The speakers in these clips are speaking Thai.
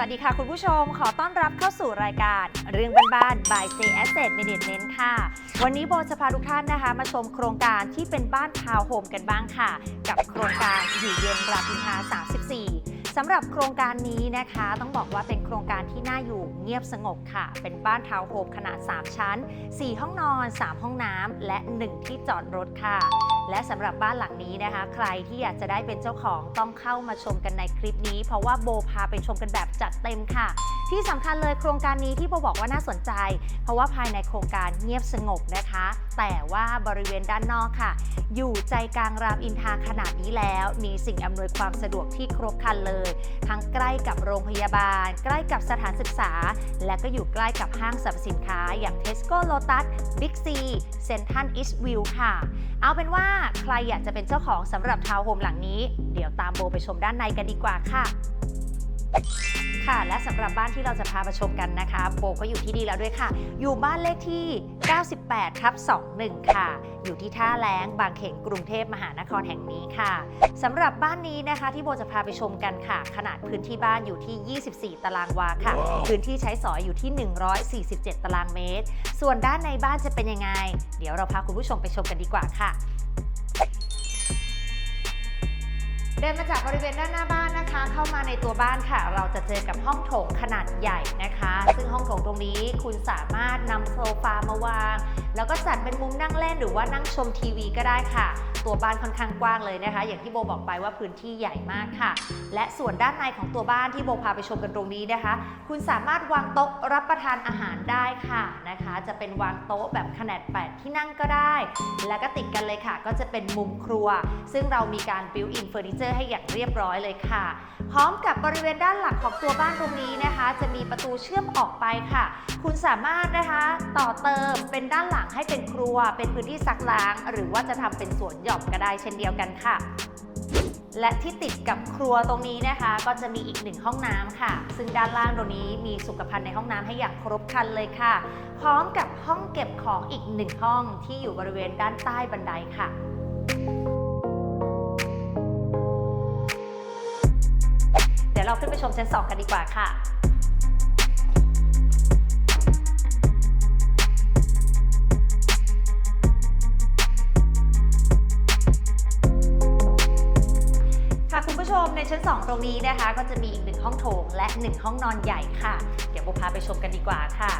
วัสดีค่ะคุณผู้ชม ขอต้อนรับเข้าสู่รายการ เรื่องบ้านๆ by J Asset Management ค่ะ วันนี้โบจะพาทุกท่านนะคะ มาชมโครงการที่เป็นบ้านทาวน์โฮมกันบ้างค่ะ กับโครงการอยู่เย็นรามอินทรา34สำหรับโครงการนี้นะคะ ต้องบอกว่าเป็นโครงการที่น่าอยู่เงียบสงบค่ะ เป็นบ้านทาวน์โฮมขนาด 3 ชั้น 4 ห้องนอน 3 ห้องน้ำและ 1 ที่จอดรถค่ะ และสำหรับบ้านหลังนี้นะคะ ใครที่อยากจะได้เป็นเจ้าของต้องเข้ามาชมกันในคลิปนี้ เพราะว่าโบพาไปชมกันแบบจัดเต็มค่ะ ที่สำคัญเลยโครงการนี้ที่โบบอกว่าน่าสนใจ เพราะว่าภายในโครงการเงียบสงบนะคะ แต่ว่าบริเวณด้านนอกค่ะ อยู่ใจกลางรามอินทราขนาดนี้แล้วมีสิ่งอำนวยความสะดวกที่ครบครันเลย ทั้งใกล้กับโรงพยาบาล ใกล้กับสถานศึกษา และก็อยู่ใกล้กับห้างสรรพสินค้า อย่าง Tesco Lotus Big C Central Eastview ค่ะ เอาเป็นว่าใครอยากจะเป็นเจ้าของสำหรับทาวน์โฮมหลังนี้ เดี๋ยวตามโบไปชมด้านในกันดีกว่าค่ะค่ะและสำหรับบ้านที่เราจะพาไปชมกันนะคะ โบก็อยู่ที่นี่แล้วด้วยค่ะ อยู่บ้านเลขที่ 98ทับ21 ค่ะ อยู่ที่ท่าแล้งบางเขนกรุงเทพมหานครแห่งนี้ค่ะสำหรับบ้านนี้นะคะที่โบจะพาไปชมกันค่ะ ขนาดพื้นที่บ้านอยู่ที่ 24 ตารางวาค่ะพื้นที่ใช้สอยอยู่ที่ 147 ตารางเมตร ส่วนด้านในบ้านจะเป็นยังไง เดี๋ยวเราพาคุณผู้ชมไปชมกันดีกว่าค่ะ เดินมาจากบริเวณด้านหน้าบ้านนะคะ เข้ามาในตัวบ้านค่ะ เราจะเจอกับห้องโถงขนาดใหญ่นะคะ ซึ่งห้องโถงตรงนี้คุณสามารถนำโซฟามาวาง แล้วก็จัดเป็นมุมนั่งเล่นหรือว่านั่งชมทีวีก็ได้ค่ะ ตัวบ้านค่อนข้างกว้างเลยนะคะ อย่างที่โบบอกไปว่าพื้นที่ใหญ่มากค่ะ และส่วนด้านในของตัวบ้านที่โบพาไปชมกันตรงนี้นะคะ คุณสามารถวางโต๊ะรับประทานอาหารได้ค่ะนะคะ จะเป็นวางโต๊ะแบบขนาด 8 ที่นั่งก็ได้ แล้วก็ติดกันเลยค่ะ ก็จะเป็นมุมครัว ซึ่งเรามีการ built in furniture ให้อย่างเรียบร้อยเลยค่ะ พร้อมกับบริเวณด้านหลังของตัวบ้านตรงนี้นะคะ จะมีประตูเชื่อมออกไปค่ะ คุณสามารถนะคะต่อเติมเป็นด้านหลังให้เป็นครัว เป็นพื้นที่ซักล้าง หรือว่าจะทำเป็นสวนหย่อมก็ได้เช่นเดียวกันค่ะ และที่ติดกับครัวตรงนี้นะคะ ก็จะมีอีกหนึ่งห้องน้ำค่ะ ซึ่งด้านล่างตรงนี้มีสุขภัณฑ์ในห้องน้ำให้อย่างครบครันเลยค่ะ พร้อมกับห้องเก็บของอีกหนึ่งห้องที่อยู่บริเวณด้านใต้บันไดค่ะเดี๋ยวเราขึ้นไปชมชั้น2กันดีกว่าค่ะ มในชั้น 2 ตรงนี้นะคะ ก็จะมีอีกหนึ่งห้องโถงและ 1 ห้องนอนใหญ่ค่ะ เดี๋ยวโบพาไปชมกันดีกว่าค่ะ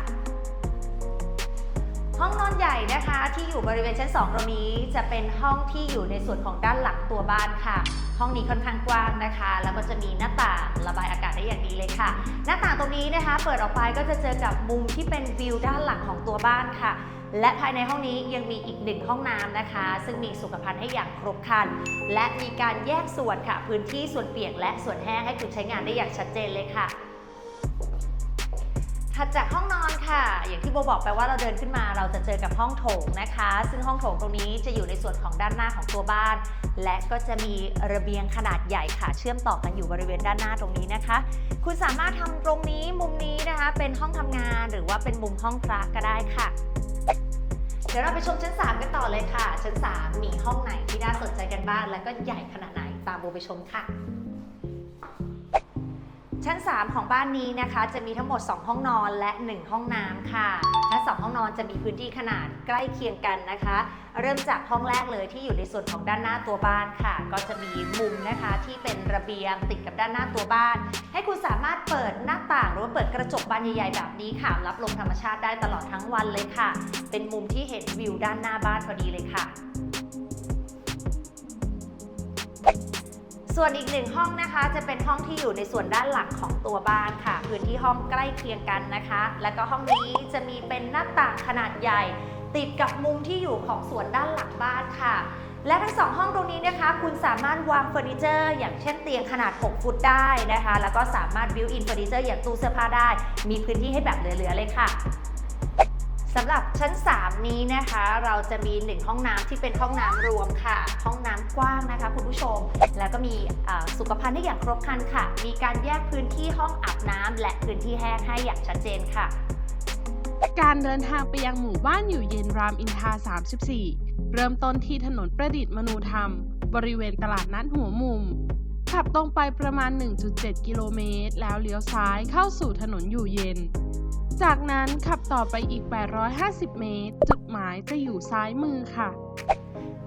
ห้องนอนใหญ่นะคะที่อยู่บริเวณชั้น 2 ตรงนี้ จะเป็นห้องที่อยู่ในส่วนของด้านหลังตัวบ้านค่ะ ห้องนี้ค่อนข้างกว้างนะคะ แล้วก็จะมีหน้าต่างระบายอากาศได้อย่างดีเลยค่ะ หน้าต่างตรงนี้นะคะ เปิดออกไปก็จะเจอกับมุมที่เป็นวิวด้านหลังของตัวบ้านค่ะ และภายในห้องนี้ยังมีอีกหนึ่งห้องน้ำนะคะ ซึ่งมีสุขภัณฑ์ให้อย่างครบครัน และมีการแยกส่วนค่ะ พื้นที่ส่วนเปียกและส่วนแห้งให้คุณใช้งานได้อย่างชัดเจนเลยค่ะถัดจากห้องนอนค่ะ อย่างที่โบบอกไปว่าเราเดินขึ้นมาเราจะเจอกับห้องโถงนะคะ ซึ่งห้องโถงตรงนี้จะอยู่ในส่วนของด้านหน้าของตัวบ้าน และก็จะมีระเบียงขนาดใหญ่ค่ะ เชื่อมต่อกันอยู่บริเวณด้านหน้าตรงนี้นะคะ คุณสามารถทำตรงนี้มุมนี้นะคะ เป็นห้องทำงานหรือว่าเป็นมุมห้องพระก็ได้ค่ะ เดี๋ยวเราไปชมชั้น 3 กันต่อเลยค่ะ ชั้น 3 มีห้องไหนที่น่าสนใจกันบ้าง และก็ใหญ่ขนาดไหนตามโบไปชมค่ะ ชั้น 3 ของบ้านนี้นะคะจะมีทั้งหมด 2 ห้องนอนและ 1 ห้องน้ำค่ะ และ 2 ห้องนอนจะมีพื้นที่ขนาดใกล้เคียงกันนะคะ เริ่มจากห้องแรกเลยที่อยู่ในส่วนของด้านหน้าตัวบ้านค่ะ ก็จะมีมุมนะคะที่เป็นระเบียงติดกับด้านหน้าตัวบ้าน ให้คุณสามารถเปิดหน้าต่างหรือว่าเปิดกระจกบานใหญ่ๆแบบนี้ค่ะ รับลมธรรมชาติได้ตลอดทั้งวันเลยค่ะ เป็นมุมที่เห็นวิวด้านหน้าบ้านพอดีเลยค่ะ ส่วนอีกหนึ่งห้องนะคะ จะเป็นห้องที่อยู่ในส่วนด้านหลังของตัวบ้านค่ะ พื้นที่ห้องใกล้เคียงกันนะคะ แล้วก็ห้องนี้จะมีเป็นหน้าต่างขนาดใหญ่ ติดกับมุมที่อยู่ของส่วนด้านหลังบ้านค่ะ และทั้งสองห้องตรงนี้นะคะ คุณสามารถวางเฟอร์นิเจอร์ อย่างเช่นเตียงขนาด 6 ฟุตได้นะคะ แล้วก็สามารถบิวอินเฟอร์นิเจอร์อย่างตู้เสื้อผ้าได้ มีพื้นที่ให้แบบเหลือๆเลยค่ะ สำหรับชั้น 3 นี้นะคะ เราจะมี 1 ห้องน้ำที่เป็นห้องน้ำรวมค่ะ ห้องน้ำกว้างนะคะ คุณผู้ชม แล้วก็มีสุขภัณฑ์ได้อย่างครบครันค่ะ มีการแยกพื้นที่ห้องอาบน้ำและพื้นที่แห้งให้อย่างชัดเจนค่ะ การเดินทางไปยังหมู่บ้านอยู่เย็นรามอินทรา34 เริ่มต้นที่ถนนประดิษฐ์มนูธรรม บริเวณตลาดนัดหัวมุม ขับตรงไปประมาณ 1.7 กิโลเมตร แล้วเลี้ยวซ้ายเข้าสู่ถนนอยู่เย็น จากนั้นขับต่อไปอีก 850 เมตร จุดหมายจะอยู่ซ้ายมือค่ะ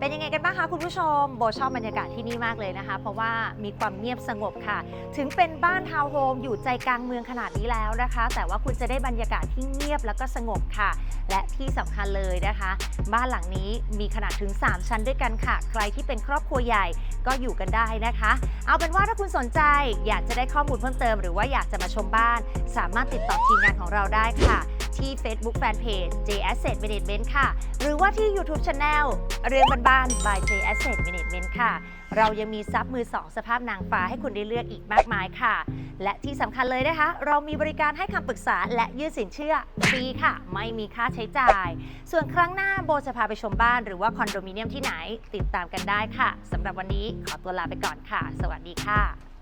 เป็นยังไงกันบ้างคะคุณผู้ชม โบชอบบรรยากาศที่นี่มากเลยนะคะ เพราะว่ามีความเงียบสงบค่ะ ถึงเป็นบ้านทาวน์โฮมอยู่ใจกลางเมืองขนาดนี้แล้วนะคะ แต่ว่าคุณจะได้บรรยากาศที่เงียบแล้วก็สงบค่ะ และที่สำคัญเลยนะคะ บ้านหลังนี้มีขนาดถึง 3 ชั้นด้วยกันค่ะ ใครที่เป็นครอบครัวใหญ่ก็อยู่กันได้นะคะ เอาเป็นว่าถ้าคุณสนใจอยากจะได้ข้อมูลเพิ่มเติม หรือว่าอยากจะมาชมบ้าน สามารถติดต่อทีมงานของเราได้ค่ะ ที่ Facebook Fanpage J Asset Management ค่ะ หรือว่าที่ YouTube Channel เรื่องบ้านๆ by J Asset Management ค่ะ เรายังมีซับมือ2สภาพนางฟ้าให้คุณได้เลือกอีกมากมายค่ะ และที่สำคัญเลยนะคะ เรามีบริการให้คำปรึกษาและยื่นสินเชื่อฟรีค่ะ ไม่มีค่าใช้จ่าย ส่วนครั้งหน้าโบจะพาไปชมบ้านหรือว่าคอนโดมิเนียมที่ไหนติดตามกันได้ค่ะสำหรับวันนี้ขอตัวลาไปก่อนค่ะ สวัสดีค่ะ